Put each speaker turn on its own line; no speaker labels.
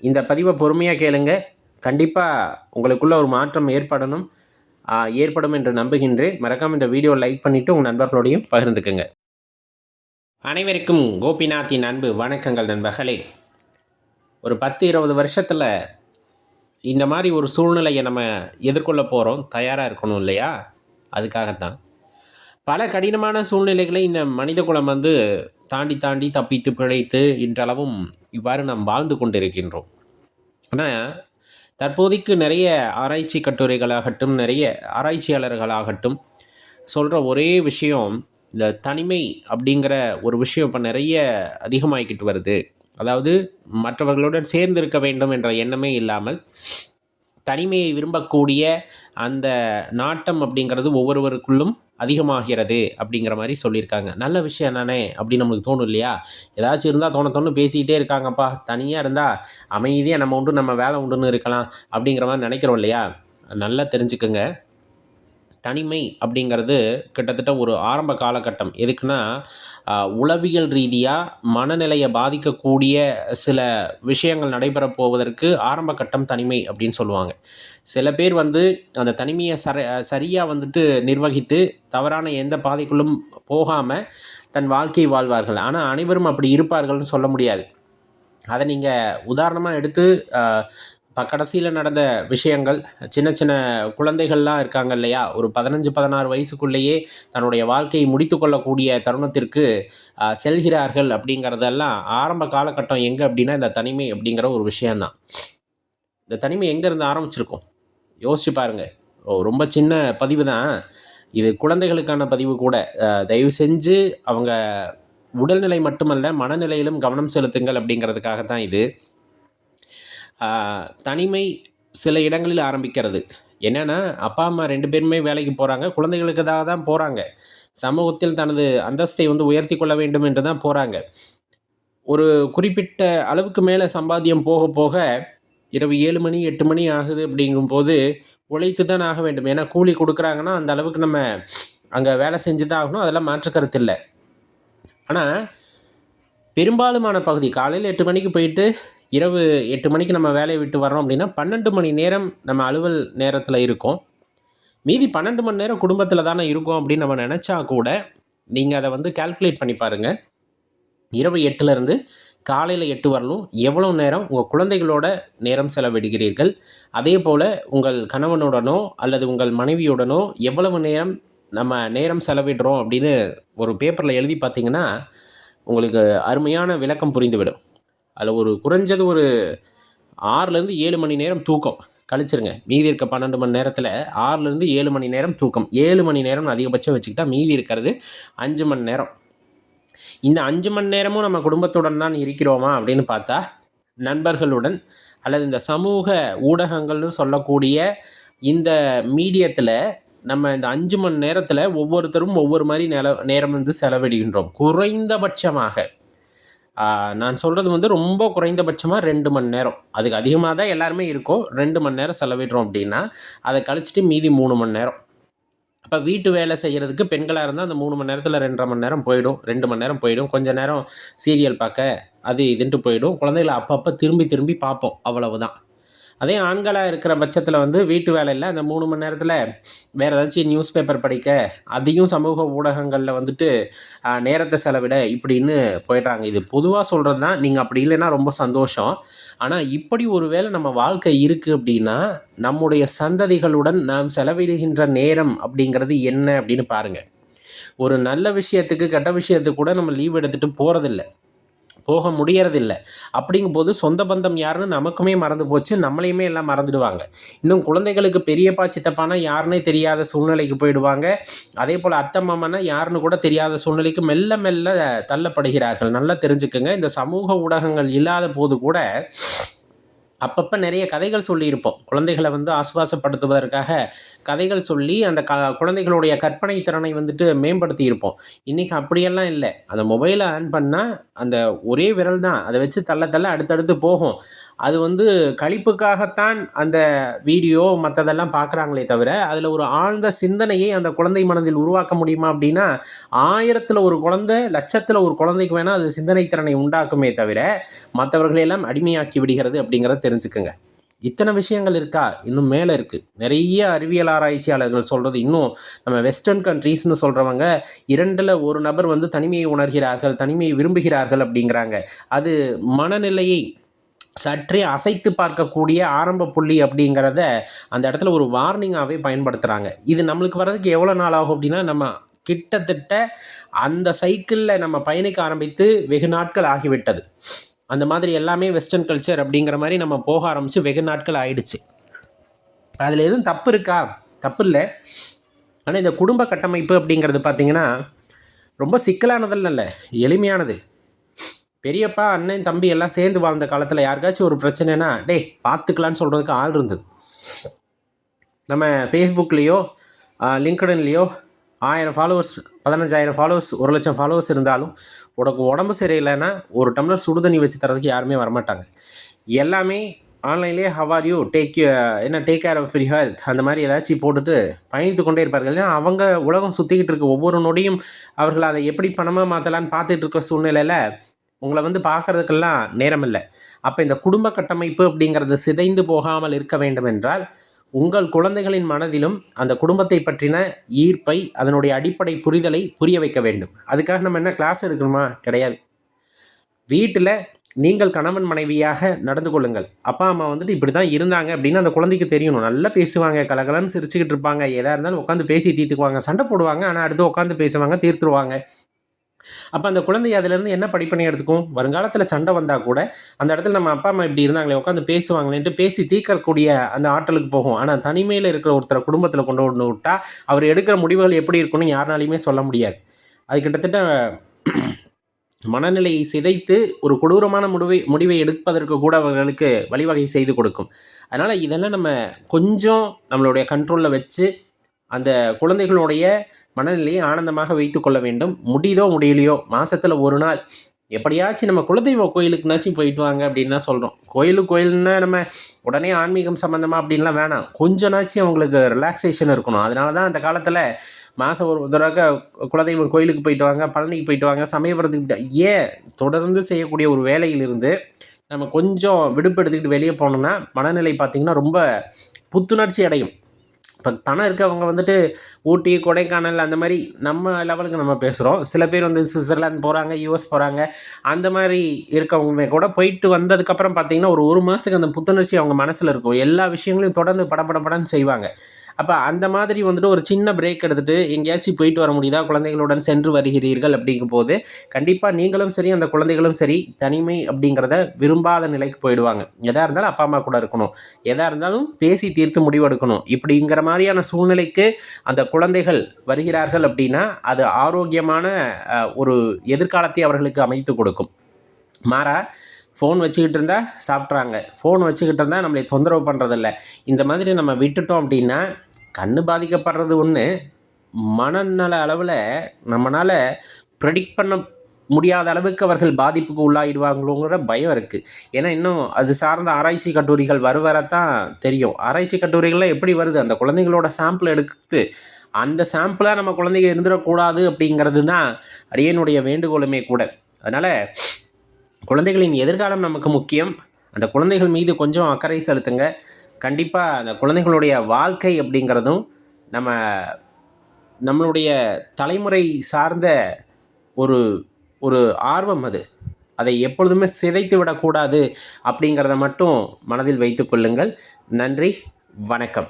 இந்த பதிவை பொறுமையாக கேளுங்க. கண்டிப்பாக உங்களுக்குள்ளே ஒரு மாற்றம் ஏற்படணும். ஏற்படும் என்று நம்புகின்றேன். மறக்காமல் இந்த வீடியோ லைக் பண்ணிவிட்டு உங்கள் நண்பர்களோடையும் பகிர்ந்துக்குங்க. அனைவருக்கும் கோபிநாத்தின் அன்பு வணக்கங்கள் நண்பர்களே. ஒரு பத்து இருபது வருஷத்தில் இந்த மாதிரி ஒரு சூழ்நிலையை நம்ம எதிர்கொள்ள போகிறோம் தயாராக இருக்கணும் இல்லையா? அதுக்காகத்தான். பல கடினமான சூழ்நிலைகளை இந்த மனித குலம் வந்து தாண்டி தாண்டி தப்பித்து பிழைத்து இன்றளவும் இவ்வாறு நாம் வாழ்ந்து கொண்டிருக்கின்றோம். ஆனால் தற்போதைக்கு நிறைய ஆராய்ச்சி கட்டுரைகளாகட்டும் நிறைய ஆராய்ச்சியாளர்களாகட்டும் சொல்கிற ஒரே விஷயம் இந்த தனிமை அப்படிங்கிற ஒரு விஷயம் இப்போ நிறைய அதிகமாகிக்கிட்டு வருது. அதாவது மற்றவர்களுடன் சேர்ந்து இருக்க வேண்டும் என்ற எண்ணமே இல்லாமல் தனிமையை விரும்பக்கூடிய அந்த நாட்டம் அப்படிங்கிறது ஒவ்வொருவருக்குள்ளும் அதிகமாகிறது அப்படிங்கிற மாதிரி சொல்லியிருக்காங்க. நல்ல விஷயம் தானே அப்படின்னு நம்மளுக்கு தோணும் இல்லையா? ஏதாச்சும் இருந்தால் தோண தோணும் பேசிக்கிட்டே இருக்காங்கப்பா. தனியாக இருந்தால் அமைதியாக நம்ம உண்டு நம்ம வேலை உண்டுன்னு இருக்கலாம் அப்படிங்கிற மாதிரி நினைக்கிறோம் இல்லையா? நல்லா தெரிஞ்சுக்கோங்க. தனிமை அப்படிங்கிறது கிட்டத்தட்ட ஒரு ஆரம்ப காலகட்டம். எதுக்குன்னா உளவியல் ரீதியாக மனநிலையை பாதிக்கக்கூடிய சில விஷயங்கள் நடைபெற போவதற்கு ஆரம்ப கட்டம் தனிமை அப்படின்னு சொல்லுவாங்க. சில பேர் வந்து அந்த தனிமையை சர சரியாக வந்துட்டு நிர்வகித்து தவறான எந்த பாதைக்குள்ளும் போகாமல் தன் வாழ்க்கை வாழ்வார்கள். ஆனால் அனைவரும் அப்படி இருப்பார்கள்னு சொல்ல முடியாது. அதை நீங்கள் உதாரணமாக எடுத்து இப்போ கடைசியில் நடந்த விஷயங்கள் சின்ன சின்ன குழந்தைகள்லாம் இருக்காங்க இல்லையா? ஒரு பதினஞ்சு பதினாறு வயசுக்குள்ளேயே தன்னுடைய வாழ்க்கையை முடித்து கொள்ளக்கூடிய தருணத்திற்கு செல்கிறார்கள் அப்படிங்கிறதெல்லாம் ஆரம்ப காலகட்டம் எங்கே அப்படின்னா இந்த தனிமை அப்படிங்கிற ஒரு விஷயந்தான் இந்த தனிமை எங்கேருந்து ஆரம்பிச்சிருக்கோம்? யோசிச்சு பாருங்கள் ஓ ரொம்ப சின்ன பதிவு தான். இது குழந்தைகளுக்கான பதிவு கூட. தயவு செஞ்சு அவங்க உடல்நிலை மட்டுமல்ல மனநிலையிலும் கவனம் செலுத்துங்கள் அப்படிங்கிறதுக்காக தான் இது. தனிமை சில இடங்களில் ஆரம்பிக்கிறது. என்னென்னா அப்பா அம்மா ரெண்டு பேருமே வேலைக்கு போகிறாங்க குழந்தைகளுக்காக தான் போகிறாங்க சமூகத்தில் தனது அந்தஸ்தை வந்து உயர்த்தி கொள்ள வேண்டும் என்று தான் போகிறாங்க ஒரு குறிப்பிட்ட அளவுக்கு மேலே சம்பாத்தியம் போக போக இரவு ஏழு மணி எட்டு மணி ஆகுது அப்படிங்கும்போது உழைத்து தான் ஆக வேண்டும். ஏன்னா கூலி கொடுக்குறாங்கன்னா அந்த அளவுக்கு நம்ம அங்கே வேலை செஞ்சு தான் ஆகணும். அதெல்லாம் மாற்று கருத்து இல்லை. ஆனால் பெரும்பாலுமான பகுதி காலையில் எட்டு மணிக்கு போயிட்டு இரவு எட்டு மணிக்கு நம்ம வேலையை விட்டு வரோம் அப்படின்னா பன்னெண்டு மணி நேரம் நம்ம அலுவல் நேரத்தில் இருக்கோம். மீதி பன்னெண்டு மணி நேரம் குடும்பத்தில் தானே இருக்கும் அப்படின்னு நம்ம நினச்சா கூட நீங்கள் அதை வந்து கால்குலேட் பண்ணி பாருங்கள் இரவு எட்டுலேருந்து காலையில் எட்டு வரலும் எவ்வளோ நேரம் உங்கள் குழந்தைகளோட நேரம் செலவிடுகிறீர்கள்? அதே போல் உங்கள் கணவனுடனோ அல்லது உங்கள் மனைவியுடனோ எவ்வளவு நேரம் நம்ம நேரம் செலவிடுறோம் அப்படின்னு ஒரு பேப்பரில் எழுதி பார்த்தீங்கன்னா உங்களுக்கு அருமையான விளக்கம் புரிந்துவிடும். அதில் ஒரு குறைஞ்சது ஒரு ஆறுலேருந்து ஏழு மணி நேரம் தூக்கம். கழிச்சிருங்க. மீதி இருக்க பன்னெண்டு மணி நேரத்தில் ஆறுலேருந்து ஏழு மணி நேரம் தூக்கம். ஏழு மணி நேரம் அதிகபட்சம் வச்சுக்கிட்டா மீதி இருக்கிறது அஞ்சு மணி நேரம். இந்த அஞ்சு மணி நேரமும் நம்ம குடும்பத்துடன் தான் இருக்கிறோமா அப்படின்னு பார்த்தா நண்பர்களுடன் அல்லது இந்த சமூக ஊடகங்கள்னு சொல்லக்கூடிய இந்த மீடியத்தில் நம்ம இந்த அஞ்சு மணி நேரத்தில் ஒவ்வொருத்தரும் ஒவ்வொரு மாதிரி நில நேரம் வந்து செலவிடுகின்றோம். குறைந்தபட்சமாக நான் சொல்கிறது வந்து ரொம்ப குறைந்தபட்சமாக ரெண்டு மணி நேரம். அதுக்கு அதிகமாக தான் எல்லாருமே இருக்கோம். ரெண்டு மணி நேரம் செலவிடுறோம் அப்படின்னா அதை கழிச்சிட்டு மீதி மூணு மணி நேரம். அப்போ வீட்டு வேலை செய்கிறதுக்கு பெண்களாக இருந்தால் அந்த மூணு மணி நேரத்தில் ரெண்டரை மணி நேரம் போயிடும். ரெண்டு மணி நேரம் போயிடும். கொஞ்சம் நேரம் சீரியல் பார்க்க அது இதுன்ட்டு போயிடும். குழந்தைகளை அப்பப்போ திரும்பி திரும்பி பார்ப்போம். அவ்வளவுதான். அதே ஆண்களாக இருக்கிற பட்சத்தில் வந்து வீட்டு வேலையில் அந்த மூணு மணி நேரத்தில் வேறு ஏதாச்சும் நியூஸ் பேப்பர் படிக்க அதையும் சமூக ஊடகங்களில் வந்துட்டு நேரத்தை செலவிட இப்படின்னு போயிடுறாங்க. இது பொதுவாக சொல்கிறது தான் நீங்கள் அப்படி இல்லைன்னா ரொம்ப சந்தோஷம். ஆனால் இப்படி ஒரு வேளை நம்ம வாழ்க்கை இருக்குது அப்படின்னா நம்முடைய சந்ததிகளுடன் நாம் செலவிடுகின்ற நேரம் அப்படிங்கிறது என்ன அப்படின்னு பாருங்கள் ஒரு நல்ல விஷயத்துக்கு கெட்ட விஷயத்துக்கு கூட நம்ம லீவ் எடுத்துகிட்டு போகிறதில்ல போக முடியறதில்ல. அப்படிங்கும்போது சொந்த பந்தம் யாருன்னு நமக்குமே மறந்து போச்சு. நம்மளையுமே எல்லாம் மறந்துடுவாங்க. இன்னும் குழந்தைகளுக்கு பெரியப்பா சித்தப்பானா யாருன்னே தெரியாத சூழ்நிலைக்கு போயிடுவாங்க. அதே போல் அத்தை மாமனா யாருன்னு கூட தெரியாத சூழ்நிலைக்கு மெல்ல மெல்ல தள்ளப்படுகிறார்கள். நல்லா தெரிஞ்சுக்கோங்க. இந்த சமூக ஊடகங்கள் இல்லாத போது கூட அப்பப்போ நிறைய கதைகள் சொல்லியிருப்போம். குழந்தைகளை வந்து ஆசுவாசப்படுத்துவதற்காக கதைகள் சொல்லி அந்த க குழந்தைகளுடைய கற்பனை திறனை வந்துட்டு மேம்படுத்தி இருப்போம் இன்றைக்கி அப்படியெல்லாம் இல்லை. அந்த மொபைலை ஆன் பண்ணால் அந்த ஒரே விரல் தான் அதை வச்சு தள்ள தள்ள அடுத்தடுத்து போகும். அது வந்து கழிப்புக்காகத்தான் அந்த வீடியோ மற்றதெல்லாம் பார்க்குறாங்களே தவிர அதில் ஒரு ஆழ்ந்த சிந்தனையை அந்த குழந்தை மனதில் உருவாக்க முடியுமா அப்படின்னா ஆயிரத்தில் ஒரு குழந்தை லட்சத்தில் ஒரு குழந்தைக்கு வேணால் அது சிந்தனை திறனை உண்டாக்குமே தவிர மற்றவர்களையெல்லாம் அடிமையாக்கி விடுகிறது அப்படிங்கிறத தெரிஞ்சுக்குங்க. இத்தனை விஷயங்கள் இருக்கா? இன்னும் மேலே இருக்குது நிறைய அறிவியல் ஆராய்ச்சியாளர்கள் சொல்கிறது இன்னும் நம்ம வெஸ்டர்ன் கண்ட்ரீஸ்னு சொல்கிறவங்க இரண்டில் ஒரு நபர் வந்து தனிமையை உணர்கிறார்கள் தனிமையை விரும்புகிறார்கள் அப்படிங்கிறாங்க. அது மனநிலையை சற்றே அசைத்து பார்க்கக்கூடிய ஆரம்ப புள்ளி அப்படிங்கிறத அந்த இடத்துல ஒரு வார்னிங்காகவே பயன்படுத்துகிறாங்க இது நம்மளுக்கு வர்றதுக்கு எவ்வளோ நாள் ஆகும் அப்படின்னா நம்ம கிட்டத்தட்ட அந்த சைக்கிளில் நம்ம பயணிக்க ஆரம்பித்து வெகு நாட்கள் ஆகிவிட்டது. அந்த மாதிரி எல்லாமே வெஸ்டர்ன் கல்ச்சர் அப்படிங்கிற மாதிரி நம்ம போக ஆரம்பித்து வெகு நாட்கள் ஆயிடுச்சு. அதில் எதுவும் தப்பு இருக்கா? தப்பு இல்லை. ஆனால் இந்த குடும்ப கட்டமைப்பு அப்படிங்கிறது பார்த்திங்கன்னா ரொம்ப சிக்கலானதில் இல்லை. எளிமையானது. பெரியப்பா அண்ணன் தம்பி எல்லாம் சேர்ந்து வாழ்ந்த காலத்தில் யாருக்காச்சும் ஒரு பிரச்சனைனா டே பார்த்துக்கலான்னு சொல்கிறதுக்கு ஆள் இருந்தது. நம்ம ஃபேஸ்புக்லேயோ லிங்க்டன்லேயோ ஆயிரம் ஃபாலோவர்ஸ் பதினஞ்சாயிரம் ஃபாலோவர்ஸ் ஒரு லட்சம் ஃபாலோவர்ஸ் இருந்தாலும் உனக்கு உடம்பு சரியில்லைன்னா ஒரு டம்ளர் சுடு தண்ணி வச்சு தரதுக்கு யாருமே வரமாட்டாங்க. எல்லாமே ஆன்லைன்லேயே ஹவார் யூ டேக் என்ன take care of free health அந்த மாதிரி ஏதாச்சும் போட்டுட்டு பயணித்து கொண்டே இருப்பார்கள். ஏன்னா அவங்க உலகம் சுற்றிக்கிட்டு இருக்க ஒவ்வொரு நொடியும் அவர்கள் அதை எப்படி பணமாக மாற்றலான்னு பார்த்துட்டு இருக்க சூழ்நிலையில் உங்களை வந்து பார்க்குறதுக்கெல்லாம் நேரம் இல்லை அப்போ இந்த குடும்ப கட்டமைப்பு அப்படிங்கிறது சிதைந்து போகாமல் இருக்க வேண்டும் என்றால் உங்கள் குழந்தைகளின் மனதிலும் அந்த குடும்பத்தை பற்றின ஈர்ப்பை அதனுடைய அடிப்படை புரிதலை புரிய வைக்க வேண்டும். அதுக்காக நம்ம என்ன கிளாஸ் எடுக்கணுமா? கிடையாது. வீட்டில் நீங்கள் கணவன் மனைவியாக நடந்து கொள்ளுங்கள். அப்பா அம்மா வந்துட்டு இப்படி தான் இருந்தாங்க அப்படின்னு அந்த குழந்தைக்கு தெரியணும். நல்லா பேசுவாங்க கலகலன்னு சிரிச்சுக்கிட்டு இருப்பாங்க. எதாக இருந்தாலும் உட்காந்து பேசி தீர்த்துக்குவாங்க. சண்டை போடுவாங்க. ஆனால் அடுத்து உட்காந்து பேசுவாங்க தீர்த்துருவாங்க. அப்போ அந்த குழந்தை அதிலேருந்து என்ன படிப்பனை எடுத்துக்கும்? வருங்காலத்தில் சண்டை வந்தால் கூட அந்த இடத்துல நம்ம அப்பா அம்மா இப்படி இருந்தாங்களே உட்காந்து பேசுவாங்களேன்ட்டு பேசி தீர்க்கக்கூடிய அந்த ஆற்றலுக்கு போகும். ஆனால் தனிமையில் இருக்கிற ஒருத்தரை குடும்பத்தில் கொண்டு வந்து விட்டால் அவர் எடுக்கிற முடிவுகள் எப்படி இருக்குன்னு யாருனாலையுமே சொல்ல முடியாது. அது கிட்டத்தட்ட மனநிலையை சிதைத்து ஒரு கொடூரமான முடிவை முடிவை எடுப்பதற்கு கூட அவர்களுக்கு வழிவகை செய்து கொடுக்கும். அதனால் இதெல்லாம் நம்ம கொஞ்சம் நம்மளுடைய கண்ட்ரோலில் வச்சு அந்த குழந்தைகளுடைய மனநிலையை ஆனந்தமாக வைத்து கொள்ள வேண்டும். முடியுதோ முடியலையோ மாதத்தில் ஒரு நாள். எப்படியாச்சும் நம்ம குலதெய்வ கோயிலுக்குனாச்சும் போயிட்டு வாங்க அப்படின்னு தான் சொல்கிறோம் கோயிலுக்கு கோயில்னா நம்ம உடனே ஆன்மீகம் சம்மந்தமாக அப்படின்லாம் வேணாம். கொஞ்சனாச்சும் அவங்களுக்கு ரிலாக்ஸேஷன் இருக்கணும். அதனால தான் அந்த காலத்தில் மாதம் ஒரு தடவை குலதெய்வம் கோயிலுக்கு போயிட்டு வாங்க பழனிக்கு போயிட்டு வாங்க சமயபுரத்துக்கு ஏன்? தொடர்ந்து செய்யக்கூடிய ஒரு வேலையிலிருந்து நம்ம கொஞ்சம் விடுப்பு எடுத்துக்கிட்டு வெளியே போனோம்னா மனநிலை பார்த்திங்கன்னா ரொம்ப புத்துணர்ச்சி அடையும். இப்போ பணம் இருக்கவங்க வந்துட்டு ஊட்டி கொடைக்கானல் அந்த மாதிரி நம்ம லெவலுக்கு நம்ம பேசுகிறோம் சில பேர் வந்து சுவிட்சர்லாந்து போகிறாங்க யூஎஸ் போகிறாங்க அந்த மாதிரி இருக்கவங்க கூட போயிட்டு வந்ததுக்கப்புறம் பார்த்திங்கன்னா ஒரு ஒரு மாதத்துக்கு அந்த புத்துணர்ச்சி அவங்க மனசில் இருக்கும். எல்லா விஷயங்களையும் தொடர்ந்து படப்படப்படன்னு செய்வாங்க. அப்போ அந்த மாதிரி வந்துட்டு ஒரு சின்ன பிரேக் எடுத்துகிட்டு எங்கேயாச்சும் போயிட்டு வர முடியுதா? குழந்தைகளுடன் சென்று வருகிறீர்கள் அப்படிங்கும் போது கண்டிப்பாக நீங்களும் சரி அந்த குழந்தைகளும் சரி தனிமை அப்படிங்கிறத விரும்பாத நிலைக்கு போயிடுவாங்க. எதாக இருந்தாலும் அப்பா அம்மா கூட இருக்கணும். எதாக இருந்தாலும் பேசி தீர்த்து முடிவெடுக்கணும். இப்படிங்கிற மாதிரியான சூழ்நிலைக்கு அந்த குழந்தைகள் வருகிறார்கள் அப்படின்னா அது ஆரோக்கியமான ஒரு எதிர்காலத்தை அவர்களுக்கு அமைத்து கொடுக்கும். மாறா ஃபோன் வச்சுக்கிட்டு இருந்தால் சாப்பிட்றாங்க. ஃபோன் வச்சுக்கிட்டு இருந்தால் நம்மளை தொந்தரவு பண்ணுறதில்ல இந்த மாதிரி நம்ம விட்டுட்டோம் அப்படின்னா கண் பாதிக்கப்படுறது ஒன்று மனநல அளவில் நம்மளால் ப்ரெடிக்ட் பண்ண முடியாத அளவுக்கு அவர்கள் பாதிப்புக்கு உள்ளாயிடுவாங்களோங்கிற பயம் இருக்குது ஏன்னா இன்னும் அது சார்ந்த ஆராய்ச்சி கட்டுரைகள் வருவரத்தான் தெரியும். ஆராய்ச்சி கட்டுரைகள்லாம் எப்படி வருது? அந்த குழந்தைங்களோட சாம்பிள் எடுத்து அந்த சாம்பிளாக நம்ம குழந்தைங்க இருந்துடக்கூடாது அப்படிங்கிறது தான் அடியனுடைய வேண்டுகோளுமே கூட. அதனால் குழந்தைகளின் எதிர்காலம் நமக்கு முக்கியம். அந்த குழந்தைகள் மீது கொஞ்சம் அக்கறை செலுத்துங்க. கண்டிப்பாக அந்த குழந்தைகளுடைய வாழ்க்கை அப்படிங்கிறதும் நம்ம நம்மளுடைய தலைமுறை சார்ந்த ஒரு ஒரு ஆர்வம் அது. அதை எப்பொழுதுமே சிதைத்து விடக்கூடாது அப்படிங்கிறத மட்டும் மனதில் வைத்து கொள்ளுங்கள். நன்றி வணக்கம்.